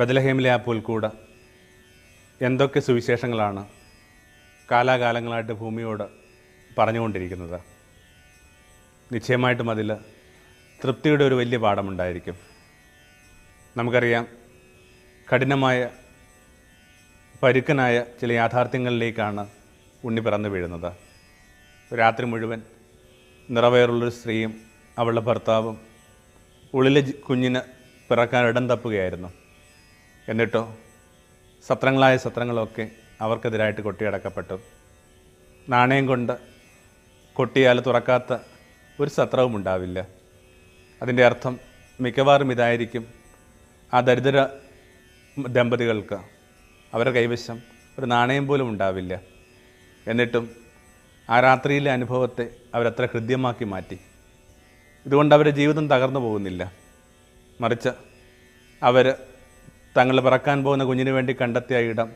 ബദലഹേമിലെ ആ പുൽക്കൂട് എന്തൊക്കെ സുവിശേഷങ്ങളാണ് കാലാകാലങ്ങളായിട്ട് ഭൂമിയോട് പറഞ്ഞുകൊണ്ടിരിക്കുന്നത്? നിശ്ചയമായിട്ടും അതിൽ തൃപ്തിയുടെ ഒരു വലിയ പാഠമുണ്ടായിരിക്കും. നമുക്കറിയാം കഠിനമായ പരുക്കനായ ചില യാഥാർത്ഥ്യങ്ങളിലേക്കാണ് ഉണ്ണി പിറന്നു വീഴുന്നത്. രാത്രി മുഴുവൻ നിറവേറുള്ളൊരു സ്ത്രീയും അവളുടെ ഭർത്താവും ഉള്ളിലെ കുഞ്ഞിന് പിറക്കാൻ ഇടം തപ്പുകയായിരുന്നു. എന്നിട്ടോ? സത്രങ്ങളായ സത്രങ്ങളൊക്കെ അവർക്കെതിരായിട്ട് കൊട്ടിയടക്കപ്പെട്ടു. നാണയം കൊണ്ട് കൊട്ടിയാൽ തുറക്കാത്ത ഒരു സത്രവും ഉണ്ടാവില്ല. അതിന്റെ അർത്ഥം മിക്കവാറും ഇതായിരിക്കും ആ ദരിദ്ര ദമ്പതികൾക്ക് അവരുടെ കൈവശം ഒരു നാണയം പോലും ഉണ്ടാവില്ല. എന്നിട്ടും ആ രാത്രിയിലെ അനുഭവത്തെ അവരത്ര ഹൃദ്യമാക്കി മാറ്റി. ഇതുകൊണ്ട് അവരുടെ ജീവിതം തകർന്നു പോകുന്നില്ല. മറിച്ച് അവർ തങ്ങൾ പറക്കാൻ പോകുന്ന കുഞ്ഞിന് വേണ്ടി കണ്ടെത്തിയ ഇടം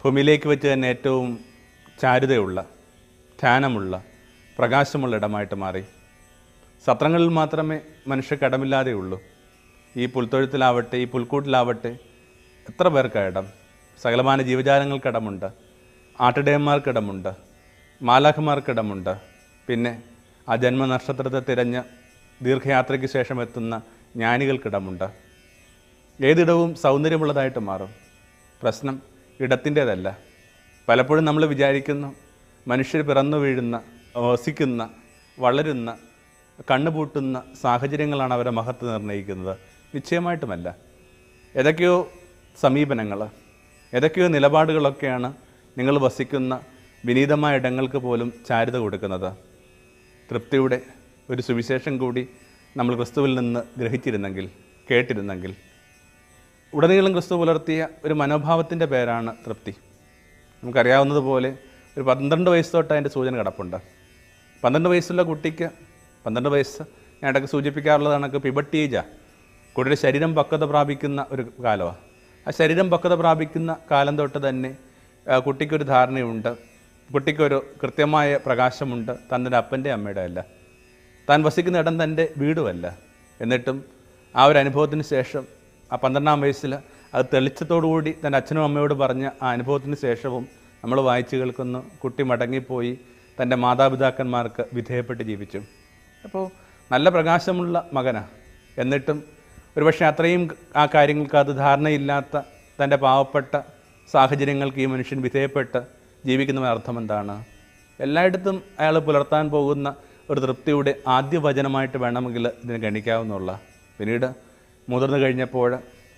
ഭൂമിയിലേക്ക് വെച്ച് തന്നെ ഏറ്റവും ചാരുതയുള്ള ധ്യാനമുള്ള പ്രകാശമുള്ള ഇടമായിട്ട് മാറി. സത്രങ്ങളിൽ മാത്രമേ മനുഷ്യ കടമില്ലാതെയുള്ളൂ. ഈ പുൽത്തൊഴുത്തിലാവട്ടെ ഈ പുൽക്കൂട്ടിലാവട്ടെ എത്ര പേർക്ക് ഇടം? സകലമാന ജീവജാലങ്ങൾക്കിടമുണ്ട് ആട്ടിടയന്മാർക്കിടമുണ്ട് മാലാഖമാർക്കിടമുണ്ട് പിന്നെ ആ ജന്മനക്ഷത്രത്തെ തിരഞ്ഞ് ദീർഘയാത്രയ്ക്ക് ശേഷം എത്തുന്ന ജ്ഞാനികൾക്കിടമുണ്ട് ഏതിടവും സൗന്ദര്യമുള്ളതായിട്ട് മാറും. പ്രശ്നം ഇടത്തിന്റേതല്ല. പലപ്പോഴും നമ്മൾ വിചാരിക്കുന്നു മനുഷ്യർ പിറന്നു വീഴുന്ന വസിക്കുന്ന വളരുന്ന കണ്ണുപൂട്ടുന്ന സാഹചര്യങ്ങളാണ് അവരെ മഹത്വം നിർണയിക്കുന്നത്. നിശ്ചയമായിട്ടുമല്ല. ഏതൊക്കെയോ സമീപനങ്ങൾ ഏതൊക്കെയോ നിലപാടുകളൊക്കെയാണ് നിങ്ങൾ വസിക്കുന്ന വിനീതമായ ഇടങ്ങൾക്ക് പോലും ചാരുത കൊടുക്കുന്നത്. തൃപ്തിയുടെ ഒരു സുവിശേഷം കൂടി നമ്മൾ ക്രിസ്തുവിൽ നിന്ന് ഗ്രഹിച്ചിരുന്നെങ്കിൽ കേട്ടിരുന്നെങ്കിൽ ഉടനീളം ക്രിസ്തു പുലർത്തിയ ഒരു മനോഭാവത്തിന്റെ പേരാണ് തൃപ്തി. നമുക്കറിയാവുന്നതുപോലെ ഒരു പന്ത്രണ്ട് വയസ്സ് തൊട്ട് അതിന്റെ സൂചന കിടപ്പുണ്ട്. പന്ത്രണ്ട് വയസ്സുള്ള കുട്ടിക്ക് പന്ത്രണ്ട് വയസ്സ് ഞാൻ ഇടയ്ക്ക് സൂചിപ്പിക്കാറുള്ളത് കണക്ക് കുട്ടിയുടെ ശരീരം പക്വത പ്രാപിക്കുന്ന ഒരു കാലമാണ്. ആ ശരീരം പക്വത പ്രാപിക്കുന്ന കാലം തൊട്ട് തന്നെ കുട്ടിക്കൊരു ധാരണയുണ്ട്. കുട്ടിക്കൊരു കൃത്യമായ പ്രകാശമുണ്ട്. തന്റെ അപ്പന്റെ അമ്മയുടെ അല്ല. താൻ വസിക്കുന്ന ഇടം തന്റെ വീടുമല്ല. എന്നിട്ടും ആ ഒരു അനുഭവത്തിന് ശേഷം ആ പന്ത്രണ്ടാം വയസ്സിൽ അത് തെളിച്ചത്തോടുകൂടി തന്റെ അച്ഛനും അമ്മയോട് പറഞ്ഞ ആ അനുഭവത്തിന് ശേഷവും നമ്മൾ വായിച്ചു കേൾക്കുന്നു. കുട്ടി മടങ്ങിപ്പോയി. തന്റെ മാതാപിതാക്കന്മാർക്ക് വിധേയപ്പെട്ട് ജീവിച്ചു. അപ്പോൾ നല്ല പ്രകാശമുള്ള മകനാണ് എന്നിട്ടും ഒരുപക്ഷെ അത്രയും ആ കാര്യങ്ങൾക്ക് അത് ധാരണയില്ലാത്ത തന്റെ പാവപ്പെട്ട സാഹചര്യങ്ങൾക്ക് ഈ മനുഷ്യൻ വിധേയപ്പെട്ട് ജീവിക്കുന്ന അർത്ഥം എന്താണ്? എല്ലായിടത്തും അയാൾ പുലർത്താൻ പോകുന്ന ഒരു തൃപ്തിയുടെ ആദ്യ വചനമായിട്ട് വേണമെങ്കിൽ ഇതിനെ ഗണിക്കാവുന്നുള്ള പിന്നീട് മുതിർന്നു കഴിഞ്ഞപ്പോൾ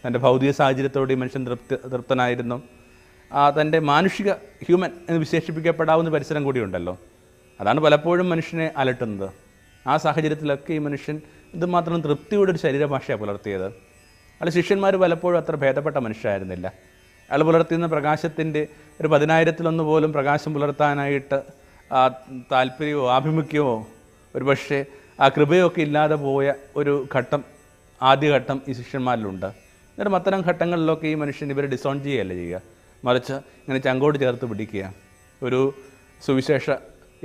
തന്റെ ഭൗതിക സാഹചര്യത്തോടെ ഈ മനുഷ്യൻ തൃപ്തി തൃപ്തനായിരുന്നു. ആ തന്റെ മാനുഷിക ഹ്യൂമൻ എന്ന് വിശേഷിപ്പിക്കപ്പെടാവുന്ന പരിസരം കൂടിയുണ്ടല്ലോ അതാണ് പലപ്പോഴും മനുഷ്യനെ അലട്ടുന്നത്. ആ സാഹചര്യത്തിലൊക്കെ ഈ മനുഷ്യൻ ഇതുമാത്രം തൃപ്തിയുടെ ഒരു ശരീരഭാഷയാണ് പുലർത്തിയത്. അയാൾ ശിഷ്യന്മാർ പലപ്പോഴും അത്ര ഭേദപ്പെട്ട മനുഷ്യരായിരുന്നില്ല. അയാൾ പുലർത്തിയുന്ന പ്രകാശത്തിന്റെ ഒരു പതിനായിരത്തിലൊന്ന് പോലും പ്രകാശം പുലർത്താനായിട്ട് ആ താല്പര്യമോ ആഭിമുഖ്യമോ ഒരു പക്ഷേ ആ കൃപയൊക്കെ ഇല്ലാതെ പോയ ഒരു ഘട്ടം ആദ്യഘട്ടം ഈ ശിഷ്യന്മാരിലുണ്ട്. എന്നിട്ടും അത്തരം ഘട്ടങ്ങളിലൊക്കെ ഈ മനുഷ്യൻ ഇവരെ ഡിസോൺ ചെയ്യുകയല്ല ചെയ്യുക? മറിച്ച് ഇങ്ങനെ ചങ്കോട് ചേർത്ത് പിടിക്കുക. ഒരു സുവിശേഷ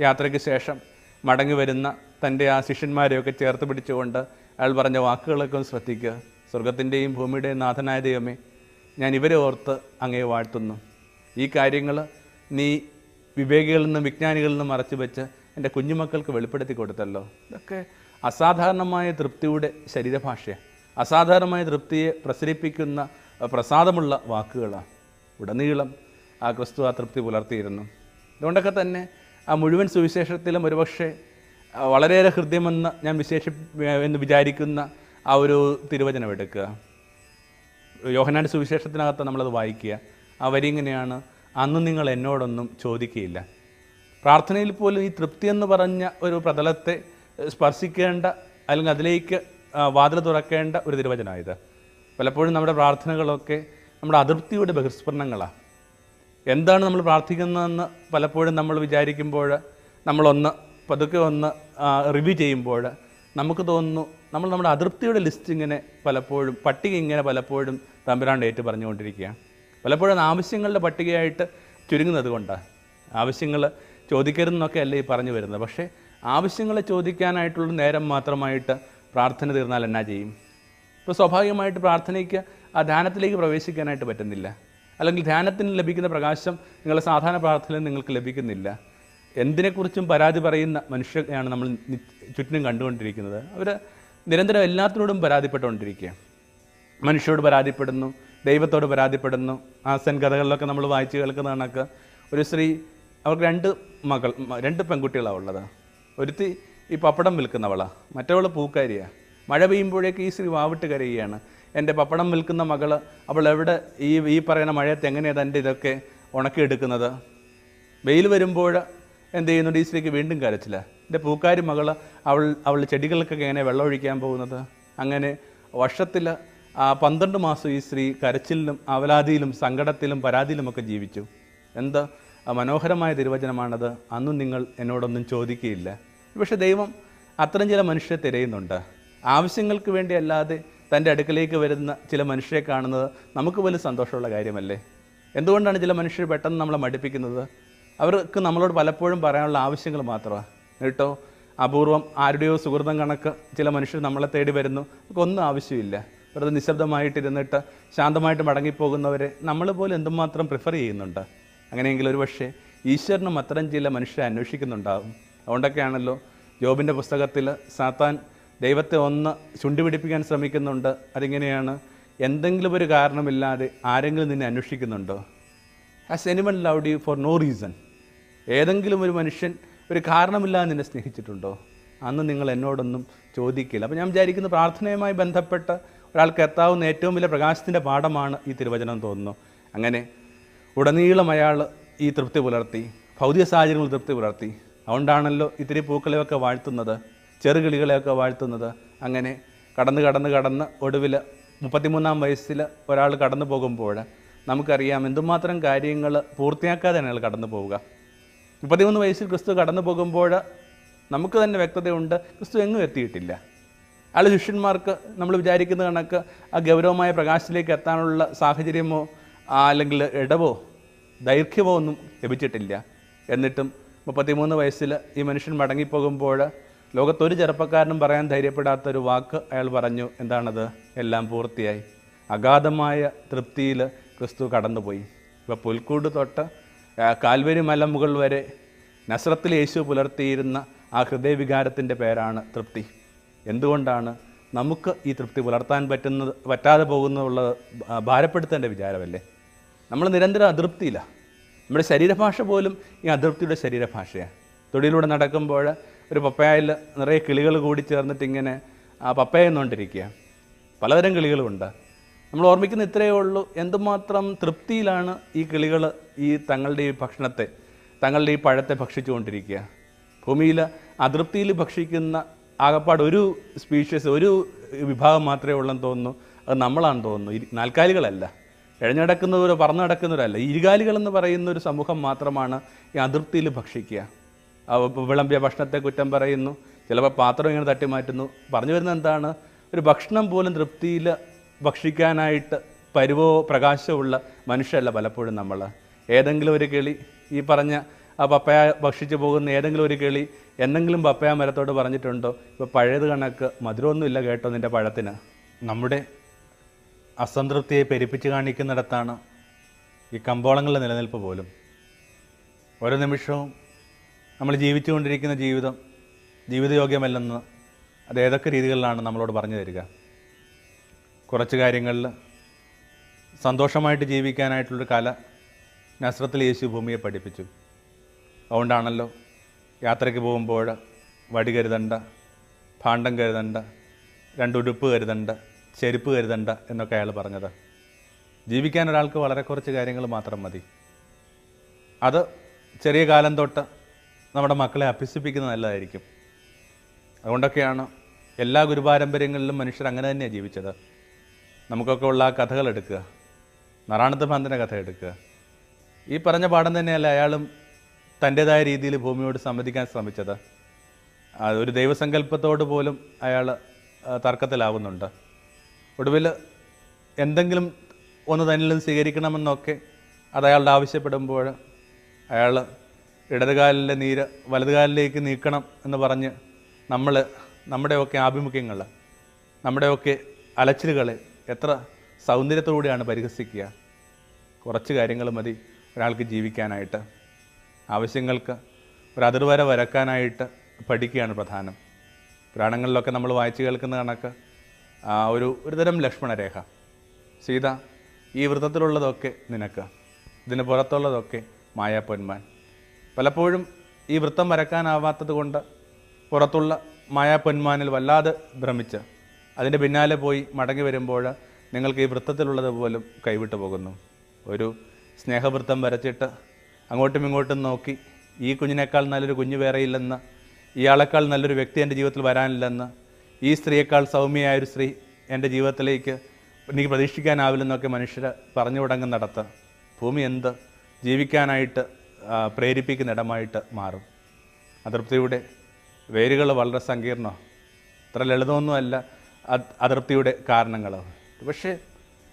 യാത്രയ്ക്ക് ശേഷം മടങ്ങി വരുന്ന തന്റെ ആ ശിഷ്യന്മാരെയൊക്കെ ചേർത്ത് പിടിച്ചുകൊണ്ട് അയാൾ പറഞ്ഞ വാക്കുകളൊക്കെ ഒന്ന് ശ്രദ്ധിക്കുക. സ്വർഗത്തിന്റെയും ഭൂമിയുടെയും നാഥനായ ദൈവമേ ഞാൻ ഇവരെ ഓർത്ത് അങ്ങയെ വാഴ്ത്തുന്നു. ഈ കാര്യങ്ങൾ നീ വിവേകികളിൽ നിന്നും വിജ്ഞാനികളിൽ നിന്നും മറച്ചു വെച്ച് എന്റെ കുഞ്ഞുമക്കൾക്ക് വെളിപ്പെടുത്തി കൊടുത്തല്ലോ. ഇതൊക്കെ അസാധാരണമായ തൃപ്തിയുടെ ശരീരഭാഷയാണ്. അസാധാരണമായ തൃപ്തിയെ പ്രസരിപ്പിക്കുന്ന പ്രസാദമുള്ള വാക്കുകളാണ്. ഉടനീളം ആ ക്രിസ്തു ആ തൃപ്തി പുലർത്തിയിരുന്നു. അതുകൊണ്ടൊക്കെ തന്നെ ആ മുഴുവൻ സുവിശേഷത്തിലും ഒരുപക്ഷെ വളരെയേറെ ഹൃദ്യമെന്ന് ഞാൻ വിശേഷ എന്ന് വിചാരിക്കുന്ന ആ ഒരു തിരുവചനം എടുക്കുക. യോഹനാന്റെ സുവിശേഷത്തിനകത്ത് നമ്മളത് വായിക്കുക. ആ വരി ഇങ്ങനെയാണ് അന്ന് നിങ്ങൾ എന്നോടൊന്നും ചോദിക്കുകയില്ല പ്രാർത്ഥനയിൽ പോലും ഈ തൃപ്തി എന്ന് പറഞ്ഞ ഒരു പ്രതലത്തെ സ്പർശിക്കേണ്ട അല്ലെങ്കിൽ അതിലേക്ക് വാതിൽ തുറക്കേണ്ട ഒരു തിരുവചനമായത് പലപ്പോഴും നമ്മുടെ പ്രാർത്ഥനകളൊക്കെ നമ്മുടെ അതൃപ്തിയുടെ ബഹിസ്ഫുരണങ്ങളാണ് എന്താണ് നമ്മൾ പ്രാർത്ഥിക്കുന്നതെന്ന് പലപ്പോഴും നമ്മൾ വിചാരിക്കുമ്പോൾ നമ്മളൊന്ന് പതുക്കെ ഒന്ന് റിവ്യൂ ചെയ്യുമ്പോൾ നമുക്ക് തോന്നുന്നു നമ്മൾ നമ്മുടെ അതൃപ്തിയുടെ ലിസ്റ്റ് ഇങ്ങനെ പലപ്പോഴും പട്ടിക ഇങ്ങനെ പലപ്പോഴും തമ്പുരാണ്ട് ഏറ്റു പറഞ്ഞുകൊണ്ടിരിക്കുകയാണ്. പലപ്പോഴും ആവശ്യങ്ങളുടെ പട്ടികയായിട്ട് ചുരുങ്ങുന്നത് കൊണ്ടാണ് ആവശ്യങ്ങൾ ചോദിക്കരുതെന്നൊക്കെ അല്ലേ ഈ പറഞ്ഞു വരുന്നത്. പക്ഷേ ആവശ്യങ്ങളെ ചോദിക്കാനായിട്ടുള്ള നേരം മാത്രമായിട്ട് പ്രാർത്ഥന തീർന്നാൽ എന്നാ ചെയ്യും? ഇപ്പോൾ സ്വാഭാവികമായിട്ട് പ്രാർത്ഥനയ്ക്ക് ആ ധ്യാനത്തിലേക്ക് പ്രവേശിക്കാനായിട്ട് പറ്റുന്നില്ല. അല്ലെങ്കിൽ ധ്യാനത്തിന് ലഭിക്കുന്ന പ്രകാശം നിങ്ങളുടെ സാധാരണ പ്രാർത്ഥനയിൽ നിങ്ങൾക്ക് ലഭിക്കുന്നില്ല. എന്തിനെക്കുറിച്ചും പരാതി പറയുന്ന മനുഷ്യരെയാണ് നമ്മൾ ചുറ്റിനും കണ്ടുകൊണ്ടിരിക്കുന്നത്. അവർ നിരന്തരം എല്ലാത്തിനോടും പരാതിപ്പെട്ടുകൊണ്ടിരിക്കുകയാണ് മനുഷ്യരോട് പരാതിപ്പെടുന്നു ദൈവത്തോട് പരാതിപ്പെടുന്നു. ആസൻ സെൻ കഥകളിലൊക്കെ നമ്മൾ വായിച്ച് കേൾക്കുന്ന കണക്ക് ഒരു സ്ത്രീ അവർക്ക് രണ്ട് മകൾ രണ്ട് പെൺകുട്ടികളാണ് ഉള്ളത്. ഒരുത്തി ഈ പപ്പടം വിൽക്കുന്നവളാ. മറ്റവൾ പൂക്കാരിയാണ് മഴ പെയ്യുമ്പോഴേക്ക് ഈ സ്ത്രീ വാവിട്ട് കരയുകയാണ്. എന്റെ പപ്പടം വിൽക്കുന്ന മകൾ അവൾ എവിടെ ഈ ഈ പറയുന്ന മഴയത്ത് എങ്ങനെയാണ് തന്റെ ഇതൊക്കെ ഉണക്കിയെടുക്കുന്നത്? വെയിൽ വരുമ്പോൾ എന്ത് ചെയ്യുന്നുണ്ട്? ഈ സ്ത്രീക്ക് വീണ്ടും കരച്ചില്ല എന്റെ പൂക്കാരി മകൾ അവൾ അവൾ ചെടികൾക്കൊക്കെ എങ്ങനെ വെള്ളം ഒഴിക്കാൻ പോകുന്നത്? അങ്ങനെ വർഷത്തിൽ പന്ത്രണ്ട് മാസം ഈ സ്ത്രീ കരച്ചിലിലും അവലാതിയിലും സങ്കടത്തിലും പരാതിയിലുമൊക്കെ ജീവിച്ചു. എന്താ മനോഹരമായ തിരുവചനമാണത്. അന്നും നിങ്ങൾ എന്നോടൊന്നും ചോദിക്കുകയില്ല. പക്ഷെ ദൈവം അത്തരം ചില മനുഷ്യരെ തിരയുന്നുണ്ട്. ആവശ്യങ്ങൾക്ക് വേണ്ടി അല്ലാതെ തന്റെ അടുക്കലേക്ക് വരുന്ന ചില മനുഷ്യരെ കാണുന്നത് നമുക്ക് പോലും സന്തോഷമുള്ള കാര്യമല്ലേ? എന്തുകൊണ്ടാണ് ചില മനുഷ്യർ പെട്ടെന്ന് നമ്മളെ മടുപ്പിക്കുന്നത്? അവർക്ക് നമ്മളോട് പലപ്പോഴും പറയാനുള്ള ആവശ്യങ്ങൾ മാത്രമാണ് കേട്ടോ? അപൂർവം ആരുടെയോ സുഹൃതം കണക്ക് ചില മനുഷ്യർ നമ്മളെ തേടി വരുന്നു. നമുക്കൊന്നും ആവശ്യമില്ല. വെറുതെ നിശബ്ദമായിട്ടിരുന്നിട്ട് ശാന്തമായിട്ട് മടങ്ങിപ്പോകുന്നവരെ നമ്മൾ പോലും എന്തുമാത്രം പ്രിഫർ ചെയ്യുന്നുണ്ട്? അങ്ങനെയെങ്കിൽ ഒരു പക്ഷേ ഈശ്വരനും അത്തരം ചില മനുഷ്യരെ അന്വേഷിക്കുന്നുണ്ടാകും അതുകൊണ്ടൊക്കെയാണല്ലോ ജോബിന്റെ പുസ്തകത്തിൽ സാത്താൻ ദൈവത്തെ ഒന്ന് ചുണ്ടിപിടിപ്പിക്കാൻ ശ്രമിക്കുന്നുണ്ട്. അതിങ്ങനെയാണ് എന്തെങ്കിലും ഒരു കാരണമില്ലാതെ ആരെങ്കിലും നിന്നെ അന്വേഷിക്കുന്നുണ്ടോ? Has anyone love you for no reason ഏതെങ്കിലും ഒരു മനുഷ്യൻ ഒരു കാരണമില്ലാതെ നിന്നെ സ്നേഹിച്ചിട്ടുണ്ടോ? അന്ന് നിങ്ങൾ എന്നോടൊന്നും ചോദിക്കില്ല. അപ്പോൾ ഞാൻ വിചാരിക്കുന്ന പ്രാർത്ഥനയുമായി ബന്ധപ്പെട്ട ഒരാൾക്ക് എത്താവുന്ന ഏറ്റവും വലിയ പ്രകാശത്തിന്റെ പാഠമാണ് ഈ തിരുവചനം തോന്നുന്നു. അങ്ങനെ ഉടനീളം അയാൾ ഈ തൃപ്തി പുലർത്തി ഭൗതിക സാഹചര്യങ്ങളിൽ തൃപ്തി പുലർത്തി. അതുകൊണ്ടാണല്ലോ ഇത്തിരി പൂക്കളെയൊക്കെ വാഴ്ത്തുന്നത് ചെറുകിളികളെയൊക്കെ വാഴ്ത്തുന്നത്. അങ്ങനെ കടന്ന് കടന്ന് കടന്ന് ഒടുവിൽ മുപ്പത്തിമൂന്നാം വയസ്സിൽ ഒരാൾ കടന്നു പോകുമ്പോൾ നമുക്കറിയാം എന്തുമാത്രം കാര്യങ്ങൾ പൂർത്തിയാക്കാതെ അയാൾ കടന്നു പോവുക. മുപ്പത്തിമൂന്ന് വയസ്സിൽ ക്രിസ്തു കടന്നു പോകുമ്പോൾ നമുക്ക് തന്നെ വ്യക്തതയുണ്ട് ക്രിസ്തു എങ്ങും എത്തിയിട്ടില്ല. അയാൾ ശിഷ്യന്മാർക്ക് നമ്മൾ വിചാരിക്കുന്ന കണക്ക് ആ ഗൗരവമായ പ്രകാശത്തിലേക്ക് എത്താനുള്ള സാഹചര്യമോ അല്ലെങ്കിൽ ഇടവോ ദൈർഘ്യമോ ഒന്നും ലഭിച്ചിട്ടില്ല. എന്നിട്ടും മുപ്പത്തിമൂന്ന് വയസ്സിൽ ഈ മനുഷ്യൻ മടങ്ങിപ്പോകുമ്പോൾ ലോകത്തൊരു ചെറുപ്പക്കാരനും പറയാൻ ധൈര്യപ്പെടാത്ത ഒരു വാക്ക് അയാൾ പറഞ്ഞു എന്താണത്? എല്ലാം പൂർത്തിയായി. അഗാധമായ തൃപ്തിയിൽ ക്രിസ്തു കടന്നുപോയി. ഇപ്പോൾ പുൽക്കൂട് തൊട്ട് കാൽവരി മലമുകൾ വരെ നസ്രത്തിൽ യേശു പുലർത്തിയിരുന്ന ആ ഹൃദയവികാരത്തിന്റെ പേരാണ് തൃപ്തി. എന്തുകൊണ്ടാണ് നമുക്ക് ഈ തൃപ്തി പുലർത്താൻ പറ്റുന്നത് പറ്റാതെ പോകുന്നുള്ളത് ഭാരപ്പെടുത്തേണ്ട വിചാരമല്ലേ? നമ്മൾ നിരന്തരം അതൃപ്തിയിലാണ് നമ്മുടെ ശരീരഭാഷ പോലും ഈ അതൃപ്തിയുടെ ശരീരഭാഷയാണ്. തൊടിയിലൂടെ നടക്കുമ്പോൾ ഒരു പപ്പയായിൽ നിറയെ കിളികൾ കൂടി ചേർന്നിട്ട് ഇങ്ങനെ ആ പപ്പയ എന്നുകൊണ്ടിരിക്കുക പലതരം കിളികളുമുണ്ട് നമ്മൾ ഓർമ്മിക്കുന്ന ഇത്രയേ ഉള്ളൂ എന്തുമാത്രം തൃപ്തിയിലാണ് ഈ കിളികൾ ഈ തങ്ങളുടെ ഈ ഭക്ഷണത്തെ തങ്ങളുടെ ഈ പഴത്തെ ഭക്ഷിച്ചുകൊണ്ടിരിക്കുക. ഭൂമിയിൽ അതൃപ്തിയിൽ ഭക്ഷിക്കുന്ന ആകപ്പാട് ഒരു സ്പീഷ്യസ് ഒരു വിഭാഗം മാത്രമേ ഉള്ളെന്ന് തോന്നുന്നു. അത് നമ്മളാണെന്ന് തോന്നുന്നു. നാൽക്കാലികളല്ല. എഴഞ്ഞു നടക്കുന്നവരോ പറന്നു നടക്കുന്നവരല്ല ഇരുകാലികൾ എന്ന് പറയുന്ന ഒരു സമൂഹം മാത്രമാണ് ഈ അതൃപ്തിയിൽ ഭക്ഷിക്കുക. വിളമ്പിയ ഭക്ഷണത്തെ കുറ്റം പറയുന്നു. ചിലപ്പോൾ പാത്രം ഇങ്ങനെ തട്ടി മാറ്റുന്നു പറഞ്ഞു വരുന്നത് എന്താണ്? ഒരു ഭക്ഷണം പോലും തൃപ്തിയിൽ ഭക്ഷിക്കാനായിട്ട് പരുവോ പ്രകാശമുള്ള മനുഷ്യരല്ല പലപ്പോഴും നമ്മൾ. ഏതെങ്കിലും ഒരു കിളി ഈ പറഞ്ഞ ആ പപ്പയ ഭക്ഷിച്ചു പോകുന്ന ഏതെങ്കിലും ഒരു കിളി എന്തെങ്കിലും പപ്പയ മരത്തോട് പറഞ്ഞിട്ടുണ്ടോ? ഇപ്പോൾ പഴയത് കണക്ക് മധുരമൊന്നുമില്ല കേട്ടോ നിന്റെ പഴത്തിന്. നമ്മുടെ അസംതൃപ്തിയെ പെരുപ്പിച്ച് കാണിക്കുന്നിടത്താണ് ഈ കമ്പോളങ്ങളുടെ നിലനിൽപ്പ് പോലും. ഓരോ നിമിഷവും നമ്മൾ ജീവിച്ചുകൊണ്ടിരിക്കുന്ന ജീവിതം ജീവിതയോഗ്യമല്ലെന്ന് അത് ഏതൊക്കെ രീതികളിലാണ് നമ്മളോട് പറഞ്ഞു തരിക? കുറച്ച് കാര്യങ്ങളിൽ സന്തോഷമായിട്ട് ജീവിക്കാനായിട്ടുള്ളൊരു കല നസ്രത്തിൽ യേശു ഭൂമിയെ പഠിപ്പിച്ചു. അതുകൊണ്ടാണല്ലോ യാത്രയ്ക്ക് പോകുമ്പോൾ വടി കരുതണ്ട ഭാണ്ഡം കരുതണ്ട രണ്ടുടുപ്പ് കരുതണ്ട ചെരുപ്പ് കരുതണ്ട എന്നൊക്കെ അയാൾ പറഞ്ഞത്. ജീവിക്കാൻ ഒരാൾക്ക് വളരെ കുറച്ച് കാര്യങ്ങൾ മാത്രം മതി. അത് ചെറിയ കാലം തൊട്ട് നമ്മുടെ മക്കളെ അഭ്യസിപ്പിക്കുന്നത് നല്ലതായിരിക്കും. അതുകൊണ്ടൊക്കെയാണ് എല്ലാ ഗുരുപാരമ്പര്യങ്ങളിലും മനുഷ്യർ അങ്ങനെ തന്നെയാണ് ജീവിച്ചത്. നമുക്കൊക്കെ ഉള്ള ആ കഥകൾ എടുക്കുക. നാറാണത്ത് ഭന്തന്റെ കഥ എടുക്കുക. ഈ പറഞ്ഞ പാഠം തന്നെയല്ല അയാളും തന്റെതായ രീതിയിൽ ഭൂമിയോട് സംവദിക്കാൻ ശ്രമിച്ചത്. ഒരു ദൈവസങ്കല്പത്തോട് പോലും അയാൾ തർക്കത്തിലാവുന്നുണ്ട്. ഒടുവിൽ എന്തെങ്കിലും ഒന്ന് തന്നിലും സ്വീകരിക്കണമെന്നൊക്കെ അത് അയാളുടെ ആവശ്യപ്പെടുമ്പോൾ അയാൾ ഇടതുകാലിലെ നീര് വലതുകാലിലേക്ക് നീക്കണം എന്ന് പറഞ്ഞ് നമ്മൾ നമ്മുടെയൊക്കെ ആഭിമുഖ്യങ്ങൾ നമ്മുടെയൊക്കെ അലച്ചിലുകളെ എത്ര സൗന്ദര്യത്തോടെയാണ് പരിഹസിക്കുക. കുറച്ച് കാര്യങ്ങൾ മതി ഒരാൾക്ക് ജീവിക്കാനായിട്ട്. ആവശ്യങ്ങൾക്ക് ഒരു അതിർവര വരക്കാനായിട്ട് പഠിക്കുകയാണ് പ്രധാനം. പുരാണങ്ങളിലൊക്കെ നമ്മൾ വായിച്ചു കേൾക്കുന്ന കണക്ക് ഒരു ഒരുതരം ലക്ഷ്മണരേഖ. സീത ഈ വൃത്തത്തിലുള്ളതൊക്കെ നിനക്ക്. ഇതിന് പുറത്തുള്ളതൊക്കെ മായാപ്പൊന്മാൻ പലപ്പോഴും ഈ വൃത്തം വരക്കാനാവാത്തത് കൊണ്ട് പുറത്തുള്ള മായാപ്പൊന്മാനിൽ വല്ലാതെ ഭ്രമിച്ച് അതിന്റെ പിന്നാലെ പോയി മടങ്ങി വരുമ്പോൾ നിങ്ങൾക്ക് ഈ വൃത്തത്തിലുള്ളത് പോലും കൈവിട്ടു പോകുന്നു. ഒരു സ്നേഹവൃത്തം വരച്ചിട്ട് അങ്ങോട്ടും ഇങ്ങോട്ടും നോക്കി ഈ കുഞ്ഞിനേക്കാൾ നല്ലൊരു കുഞ്ഞ് വേറെയില്ലെന്ന് ഇയാളെക്കാൾ നല്ലൊരു വ്യക്തി എന്റെ ജീവിതത്തിൽ വരാനില്ലെന്ന് ഈ സ്ത്രീയേക്കാൾ സൗമ്യയായ ഒരു സ്ത്രീ എന്റെ ജീവിതത്തിലേക്ക് എനിക്ക് പ്രതീക്ഷിക്കാനാവില്ലെന്നൊക്കെ മനുഷ്യർ പറഞ്ഞു തുടങ്ങുന്നിടത്ത് ഭൂമി എന്ത് ജീവിക്കാനായിട്ട് പ്രേരിപ്പിക്കുന്ന ഇടമായിട്ട് മാറും. അതൃപ്തിയുടെ വേരുകൾ വളരെ സങ്കീർണമാണ് അത്ര ലളിതമൊന്നുമല്ല അതൃപ്തിയുടെ കാരണങ്ങൾ പക്ഷേ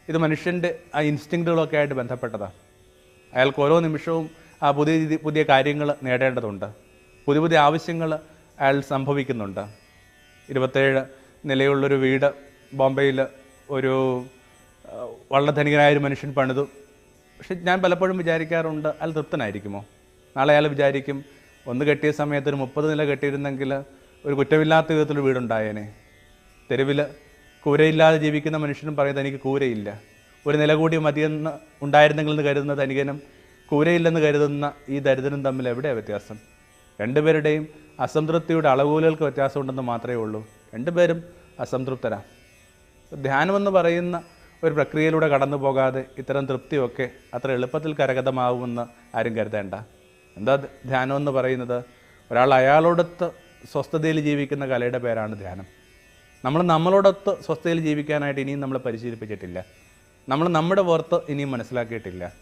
ഇത് മനുഷ്യന്റെ ആ ഇൻസ്റ്റിങ്ക്റ്റുകളൊക്കെ ആയിട്ട് ബന്ധപ്പെട്ടതാണ് അയാൾക്ക് ഓരോ നിമിഷവും ആ പുതിയ പുതിയ കാര്യങ്ങൾ നേടേണ്ടതുണ്ട്. പുതിയ പുതിയ ആവശ്യങ്ങൾ അയാൾ സംഭവിക്കുന്നുണ്ട്. ഇരുപത്തേഴ് നിലയുള്ളൊരു വീട് ബോംബെയിൽ ഒരു വളരെ ധനികനായ ഒരു മനുഷ്യൻ പണിതു. പക്ഷെ ഞാൻ പലപ്പോഴും വിചാരിക്കാറുണ്ട് അയാൾ തൃപ്തനായിരിക്കുമോ? നാളെ അയാൾ വിചാരിക്കും ഒന്ന് കെട്ടിയ സമയത്ത് ഒരു മുപ്പത് നില കെട്ടിയിരുന്നെങ്കിൽ ഒരു കുറ്റമില്ലാത്ത വിധത്തിലൊരു വീടുണ്ടായേനെ. തെരുവിൽ കൂരയില്ലാതെ ജീവിക്കുന്ന മനുഷ്യനും പറയുന്നത് എനിക്ക് കൂരയില്ല. ഒരു നില കൂടി മതിയെന്ന് ഉണ്ടായിരുന്നെങ്കിൽ എന്ന് കരുതുന്ന ധനികനും കൂരയില്ലെന്ന് കരുതുന്ന ഈ ദരിദ്രനും തമ്മിൽ എവിടെയാണ് വ്യത്യാസം? രണ്ടുപേരുടെയും അസംതൃപ്തിയുടെ അളവുകൾക്ക് വ്യത്യാസമുണ്ടെന്ന് മാത്രമേ ഉള്ളൂ. രണ്ടുപേരും അസംതൃപ്തരാ. ധ്യാനമെന്ന് പറയുന്ന ഒരു പ്രക്രിയയിലൂടെ കടന്നു പോകാതെ ഇത്തരം തൃപ്തിയൊക്കെ അത്ര എളുപ്പത്തിൽ കരഗതമാവുമെന്ന് ആരും കരുതേണ്ട. എന്താ ധ്യാനം എന്ന് പറയുന്നത്? ഒരാൾ അയാളോടൊത്ത് സ്വസ്ഥതയിൽ ജീവിക്കുന്ന കലയുടെ പേരാണ് ധ്യാനം. നമ്മൾ നമ്മളോടൊത്ത് സ്വസ്ഥതയിൽ ജീവിക്കാനായിട്ട് ഇനിയും നമ്മൾ പരിശീലിപ്പിച്ചിട്ടില്ല. നമ്മൾ നമ്മുടെ പുറത്ത് ഇനിയും മനസ്സിലാക്കിയിട്ടില്ല.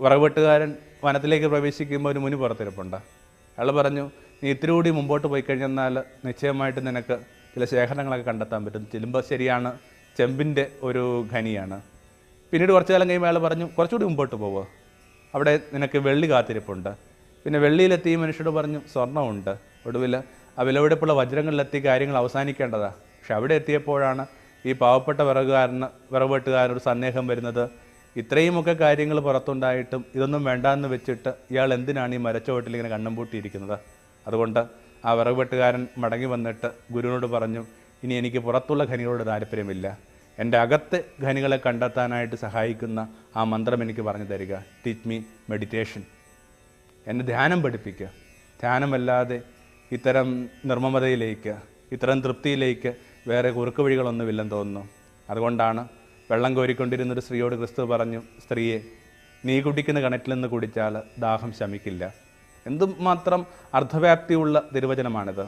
വിറകുവെട്ടുകാരൻ വനത്തിലേക്ക് പ്രവേശിക്കുമ്പോൾ ഒരു മുനി പുറത്തിരിപ്പുണ്ട്. അയാൾ പറഞ്ഞു നീ ഇത്തിരി കൂടി മുമ്പോട്ട് പോയി കഴിഞ്ഞാൽ നിശ്ചയമായിട്ട് നിനക്ക് ചില ശേഖരങ്ങളൊക്കെ കണ്ടെത്താൻ പറ്റും. ചെലുമ്പ് ശരിയാണ് ചെമ്പിന്റെ ഒരു ഖനിയാണ്. പിന്നീട് കുറച്ചു കാലം കഴിയുമ്പോൾ അയാൾ പറഞ്ഞു കുറച്ചുകൂടി മുമ്പോട്ട് പോവുക അവിടെ നിനക്ക് വെള്ളി കാത്തിരിപ്പുണ്ട്. പിന്നെ വെള്ളിയിലെത്തി ഈ മനുഷ്യരോട് പറഞ്ഞു സ്വർണമുണ്ട് ഒടുവിൽ ആ വിലപിടിപ്പുള്ള വജ്രങ്ങളിലെത്തി കാര്യങ്ങൾ അവസാനിക്കേണ്ടതാണ് പക്ഷെ അവിടെ എത്തിയപ്പോഴാണ് ഈ പാവപ്പെട്ട വിറകുകാരന് വിറകുവെട്ടുകാരൻ ഒരു സന്ദേഹം വരുന്നത്. ഇത്രയുമൊക്കെ കാര്യങ്ങൾ പുറത്തുണ്ടായിട്ടും ഇതൊന്നും വേണ്ടാന്ന് വെച്ചിട്ട് ഇയാൾ എന്തിനാണ് ഈ മരച്ചുവട്ടിൽ ഇങ്ങനെ കണ്ണും പൂട്ടിയിരിക്കുന്നത്? അതുകൊണ്ട് ആ വിറകുവെട്ടുകാരൻ മടങ്ങി വന്നിട്ട് ഗുരുവിനോട് പറഞ്ഞു ഇനി എനിക്ക് പുറത്തുള്ള ഖനികളോട് താല്പര്യമില്ല. എന്റെ അകത്തെ ഖനികളെ കണ്ടെത്താനായിട്ട് സഹായിക്കുന്ന ആ മന്ത്രം എനിക്ക് പറഞ്ഞു തരിക. ടീച്ച് മീ മെഡിറ്റേഷൻ എന്നെ ധ്യാനം പഠിപ്പിക്കുക. ധ്യാനമല്ലാതെ ഇത്തരം നിർമ്മമതയിലേക്ക് ഇത്തരം തൃപ്തിയിലേക്ക് വേറെ കുറുക്ക് വഴികളൊന്നുമില്ലെന്ന് തോന്നുന്നു. അതുകൊണ്ടാണ് വെള്ളം കോരിക്കൊണ്ടിരുന്നൊരു സ്ത്രീയോട് ക്രിസ്തു പറഞ്ഞു സ്ത്രീയെ നീ കുടിക്കുന്ന കിണറ്റിൽ നിന്ന് കുടിച്ചാൽ ദാഹം ശമിക്കില്ല. എന്തുമാത്രം അർത്ഥവ്യാപ്തിയുള്ള തിരുവചനമാണിത്.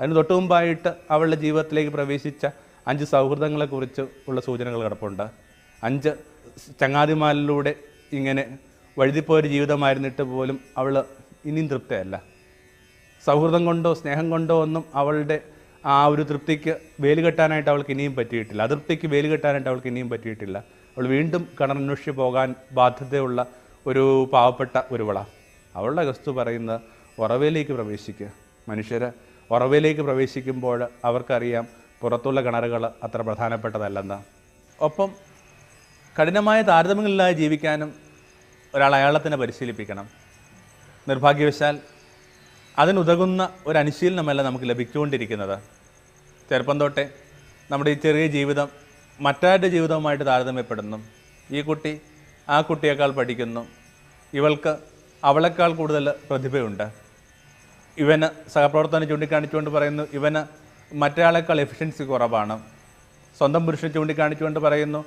അതിന് തൊട്ടു മുമ്പായിട്ട് അവളുടെ ജീവിതത്തിലേക്ക് പ്രവേശിച്ച അഞ്ച് സൗഹൃദങ്ങളെക്കുറിച്ച് ഉള്ള സൂചനകൾ കിടപ്പുണ്ട്. അഞ്ച് ചങ്ങാതിമാരിലൂടെ ഇങ്ങനെ വഴുതിപ്പോയൊരു ജീവിതമായിരുന്നിട്ട് പോലും അവൾ ഇനിയും തൃപ്തയല്ല. സൗഹൃദം കൊണ്ടോ സ്നേഹം കൊണ്ടോ ഒന്നും അവളുടെ ആ ഒരു തൃപ്തിക്ക് വേൽ കെട്ടാനായിട്ട് അവൾക്ക് ഇനിയും പറ്റിയിട്ടില്ല. അതൃപ്തിക്ക് വേൽ കെട്ടാനായിട്ട് അവൾക്ക് ഇനിയും പറ്റിയിട്ടില്ല. അവൾ വീണ്ടും കിണറന്വേഷിച്ച് പോകാൻ ബാധ്യതയുള്ള ഒരു പാവപ്പെട്ട ഒരുവള. അവളുടെ ക്രിസ്തു പറയുന്നത് ഉറവയിലേക്ക് പ്രവേശിക്കുക മനുഷ്യർ ഉറവയിലേക്ക് പ്രവേശിക്കുമ്പോൾ അവർക്കറിയാം പുറത്തുള്ള കിണറുകൾ അത്ര പ്രധാനപ്പെട്ടതല്ലെന്ന്. ഒപ്പം കഠിനമായ താരതമ്യങ്ങളിലായി ജീവിക്കാനും ഒരാൾ അയാളെ തന്നെ പരിശീലിപ്പിക്കണം. നിർഭാഗ്യവശാൽ അതിനുതകുന്ന ഒരു അനുശീലനമല്ല നമുക്ക് ലഭിച്ചുകൊണ്ടിരിക്കുന്നത്. ചെറുപ്പം തൊട്ടേ നമ്മുടെ ഈ ചെറിയ ജീവിതം മറ്റാരുടെ ജീവിതവുമായിട്ട് താരതമ്യപ്പെടുന്നു. ഈ കുട്ടി ആ കുട്ടിയേക്കാൾ പഠിക്കുന്നു. ഇവൾക്ക് അവളെക്കാൾ കൂടുതൽ പ്രതിഭയുണ്ട്. ഇവന് സഹപ്രവർത്തനം ചൂണ്ടിക്കാണിച്ചുകൊണ്ട് പറയുന്നു ഇവന് മറ്റൊരാളെക്കാൾ എഫിഷ്യൻസി കുറവാണ്. സ്വന്തം പുരുഷനെ ചൂണ്ടിക്കാണിച്ചുകൊണ്ട് പറയുന്നു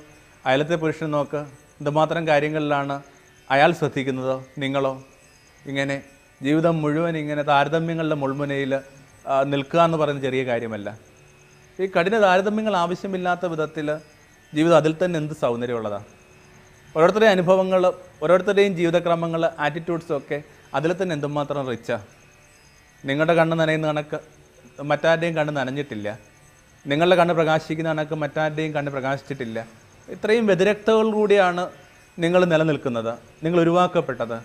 അയലത്തെ പുരുഷൻ നോക്ക് എന്തുമാത്രം കാര്യങ്ങളിലാണ് അയാൾ ശ്രദ്ധിക്കുന്നത്? നിങ്ങളോ? ഇങ്ങനെ ജീവിതം മുഴുവൻ ഇങ്ങനെ താരതമ്യങ്ങളുടെ മുൾമുനയിൽ നിൽക്കുക എന്ന് പറയുന്ന ചെറിയ കാര്യമല്ല. ഈ കഠിന താരതമ്യങ്ങൾ ആവശ്യമില്ലാത്ത വിധത്തിൽ ജീവിതം അതിൽ തന്നെ എന്ത് സൗന്ദര്യമുള്ളതാണ് ഓരോരുത്തരുടെയും അനുഭവങ്ങൾ ഓരോരുത്തരുടെയും ജീവിതക്രമങ്ങൾ ആറ്റിറ്റ്യൂഡ്സും ഒക്കെ അതിൽ തന്നെ എന്തുമാത്രം റിച്ചാ നിങ്ങളുടെ കണ്ണ് നനയുന്ന കണക്ക് മറ്റാരുടെയും കണ്ണ് നനഞ്ഞിട്ടില്ല. നിങ്ങളുടെ കണ്ണ് പ്രകാശിക്കുന്ന കണക്ക് മറ്റാരുടെയും കണ്ണ് പ്രകാശിച്ചിട്ടില്ല. ഇത്രയും വ്യതിരക്തകൾ കൂടിയാണ് നിങ്ങൾ നിലനിൽക്കുന്നത്. നിങ്ങൾ ഉരുവാക്കപ്പെട്ടത്.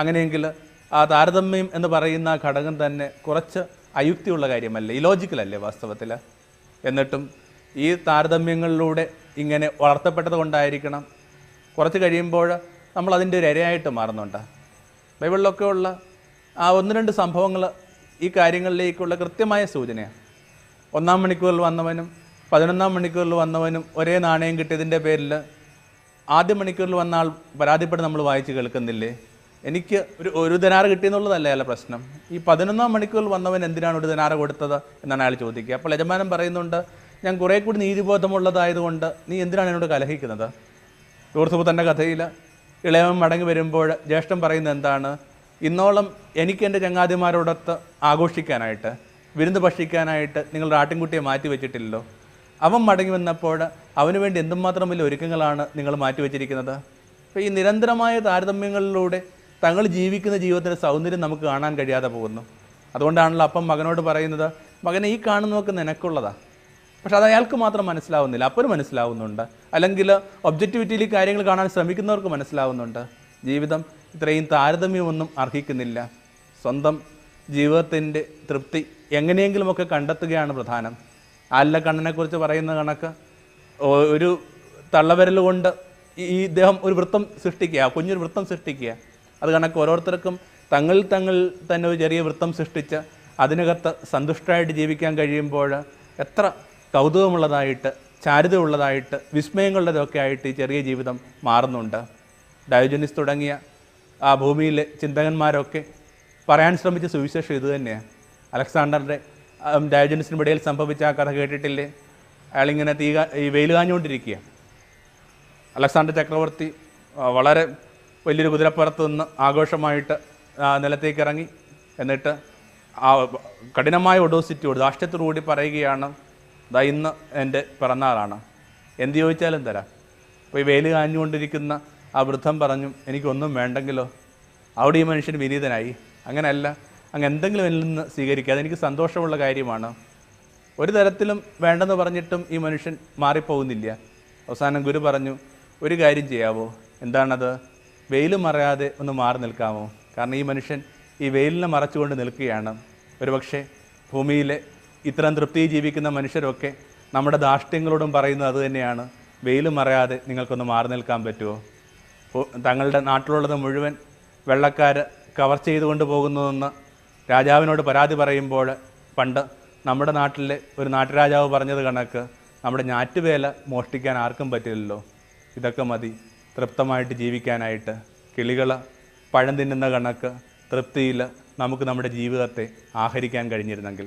അങ്ങനെയെങ്കിൽ ആ താരതമ്യം എന്ന് പറയുന്ന ഘടകം തന്നെ കുറച്ച് അയുക്തിയുള്ള കാര്യമല്ലേ? ഇലോജിക്കലല്ലേ വാസ്തവത്തിൽ എന്നിട്ടും ഈ താരതമ്യങ്ങളിലൂടെ ഇങ്ങനെ വളർത്തപ്പെട്ടത് കൊണ്ടായിരിക്കണം. കുറച്ച് കഴിയുമ്പോൾ നമ്മൾ അതിന്റെ ഒരു ഇരയായിട്ട് മാറുന്നുണ്ട്. ബൈബിളിലൊക്കെ ഉള്ള ആ ഒന്ന് രണ്ട് സംഭവങ്ങൾ ഈ കാര്യങ്ങളിലേക്കുള്ള കൃത്യമായ സൂചനയാണ്. ഒന്നാം മണിക്കൂറിൽ വന്നവനും പതിനൊന്നാം മണിക്കൂറിൽ വന്നവനും ഒരേ നാണയം കിട്ടിയതിന്റെ പേരിൽ ആദ്യ മണിക്കൂറിൽ വന്ന ആൾ പരാതിപ്പെട്ട് നമ്മൾ വായിച്ച് കേൾക്കുന്നില്ലേ? എനിക്ക് ഒരു ഒരു ദിനാറ് കിട്ടിയെന്നുള്ളതല്ല അയാളെ പ്രശ്നം. ഈ പതിനൊന്നാം മണിക്കൂറിൽ വന്നവൻ എന്തിനാണ് ഒരു ദിനാറ് കൊടുത്തത് എന്നാണ് അയാൾ ചോദിക്കുക. അപ്പോൾ യജമാനൻ പറയുന്നുണ്ട് ഞാൻ കുറേ കൂടി നീതിബോധമുള്ളതായതുകൊണ്ട് നീ എന്തിനാണ് എന്നോട് കലഹിക്കുന്നത്? തന്റെ കഥയിൽ ഇളയവൻ മടങ്ങി വരുമ്പോൾ ജ്യേഷ്ഠൻ പറയുന്നത് എന്താണ് ഇന്നോളം എനിക്ക് എന്റെ ചങ്ങാതിമാരോടൊത്ത് ആഘോഷിക്കാനായിട്ട് വിരുന്ന് ഭക്ഷിക്കാനായിട്ട് നിങ്ങൾ ആട്ടിൻകുട്ടിയെ മാറ്റി വെച്ചിട്ടില്ലല്ലോ. അവൻ മടങ്ങി വന്നപ്പോൾ അവന് വേണ്ടി എന്തുമാത്രം വലിയ ഒരുക്കങ്ങളാണ് നിങ്ങൾ മാറ്റി വെച്ചിരിക്കുന്നത്? അപ്പോൾ ഈ നിരന്തരമായ താരതമ്യങ്ങളിലൂടെ തങ്ങൾ ജീവിക്കുന്ന ജീവിതത്തിന്റെ സൗന്ദര്യം നമുക്ക് കാണാൻ കഴിയാതെ പോകുന്നു. അതുകൊണ്ടാണല്ലോ അപ്പം മകനോട് പറയുന്നത് മകനെ ഈ കാണുന്നതൊക്കെ നിനക്കുള്ളതാ. പക്ഷെ അത് അയാൾക്ക് മാത്രം മനസ്സിലാവുന്നില്ല. അപ്പന് മനസ്സിലാവുന്നുണ്ട്. അല്ലെങ്കിൽ ഒബ്ജക്റ്റിവിറ്റിയിൽ കാര്യങ്ങൾ കാണാൻ ശ്രമിക്കുന്നവർക്ക് മനസ്സിലാവുന്നുണ്ട്. ജീവിതം ഇത്രയും താരതമ്യമൊന്നും അർഹിക്കുന്നില്ല. സ്വന്തം ജീവിതത്തിന്റെ തൃപ്തി എങ്ങനെയെങ്കിലുമൊക്കെ കണ്ടെത്തുകയാണ് പ്രധാനം. ആല്ല കണ്ണനെക്കുറിച്ച് പറയുന്ന കണക്ക് ഒരു തള്ളവരൽ കൊണ്ട് ഈ ഇദ്ദേഹം ഒരു വൃത്തം സൃഷ്ടിക്കുക കുഞ്ഞൊരു വൃത്തം സൃഷ്ടിക്കുക. അത് കണക്ക് ഓരോരുത്തർക്കും തങ്ങൾ തങ്ങൾ തന്നെ ഒരു ചെറിയ വൃത്തം സൃഷ്ടിച്ച് അതിനകത്ത് സന്തുഷ്ടമായിട്ട് ജീവിക്കാൻ കഴിയുമ്പോൾ എത്ര കൗതുകമുള്ളതായിട്ട് ചാരുതയുള്ളതായിട്ട് വിസ്മയങ്ങളുള്ളതൊക്കെ ആയിട്ട് ഈ ചെറിയ ജീവിതം മാറുന്നുണ്ട്. ഡയോജനിസ് തുടങ്ങിയ ആ ഭൂമിയിലെ ചിന്തകന്മാരൊക്കെ പറയാൻ ശ്രമിച്ച സുവിശേഷം ഇത് തന്നെയാണ്. അലക്സാണ്ടറിന്റെ ഡയോജനിസിന് ഇടയിൽ സംഭവിച്ച ആ കഥ കേട്ടിട്ടില്ലേ? അയാളിങ്ങനെ തീ ഈ വെയിൽ കാഞ്ഞുകൊണ്ടിരിക്കുക അലക്സാണ്ടർ ചക്രവർത്തി വളരെ വലിയൊരു കുതിരപ്പുറത്ത് നിന്ന് ആഘോഷമായിട്ട് നിലത്തേക്ക് ഇറങ്ങി. എന്നിട്ട് ആ കഠിനമായ ഒഡോസിറ്റിയോട് ദാഷ്ട്യത്തോടുകൂടി പറയുകയാണ് ദാ ഇന്ന് എന്റെ പിറന്നാളാണ്. എന്ത് ചോദിച്ചാലും തരാം. അപ്പോൾ ഈ വെയിൽ കാഞ്ഞുകൊണ്ടിരിക്കുന്ന ആ വൃദ്ധം പറഞ്ഞു എനിക്കൊന്നും വേണ്ടെങ്കിലോ? അവിടെ ഈ മനുഷ്യൻ വിനീതനായി. അങ്ങനെയല്ല അങ്ങ് എന്തെങ്കിലും എന്നിൽ നിന്ന് സ്വീകരിക്കുക. അതെനിക്ക് സന്തോഷമുള്ള കാര്യമാണ്. ഒരു തരത്തിലും വേണ്ടെന്ന് പറഞ്ഞിട്ടും ഈ മനുഷ്യൻ മാറിപ്പോകുന്നില്ല. അവസാനം ഗുരു പറഞ്ഞു ഒരു കാര്യം ചെയ്യാവോ? എന്താണത്? വെയിൽ മറയാതെ ഒന്ന് മാറി നിൽക്കാമോ? കാരണം ഈ മനുഷ്യൻ ഈ വെയിലിനെ മറച്ചുകൊണ്ട് നിൽക്കുകയാണ്. ഒരുപക്ഷെ ഭൂമിയിലെ ഇത്തരം തൃപ്തി ജീവിക്കുന്ന മനുഷ്യരൊക്കെ നമ്മുടെ ധാർഷ്ട്യങ്ങളോടും പറയുന്നത് അതുതന്നെയാണ് വെയിൽ മറയാതെ നിങ്ങൾക്കൊന്ന് മാറി നിൽക്കാൻ പറ്റുമോ? തങ്ങളുടെ നാട്ടിലുള്ളത് മുഴുവൻ വെള്ളക്കാർ കവർ ചെയ്തുകൊണ്ട് പോകുന്നതെന്ന് രാജാവിനോട് പരാതി പറയുമ്പോൾ പണ്ട് നമ്മുടെ നാട്ടിലെ ഒരു നാട്ടുരാജാവ് പറഞ്ഞത് കണക്ക് നമ്മുടെ ഞാറ്റുവേല മോഷ്ടിക്കാൻ ആർക്കും പറ്റില്ലല്ലോ. ഇതൊക്കെ മതി. തൃപ്തമായിട്ട് ജീവിക്കാനായിട്ട് കിളികൾ പഴം തിന്നുന്ന കണക്ക് തൃപ്തിയിൽ നമുക്ക് നമ്മുടെ ജീവിതത്തെ ആഹരിക്കാൻ കഴിഞ്ഞിരുന്നെങ്കിൽ.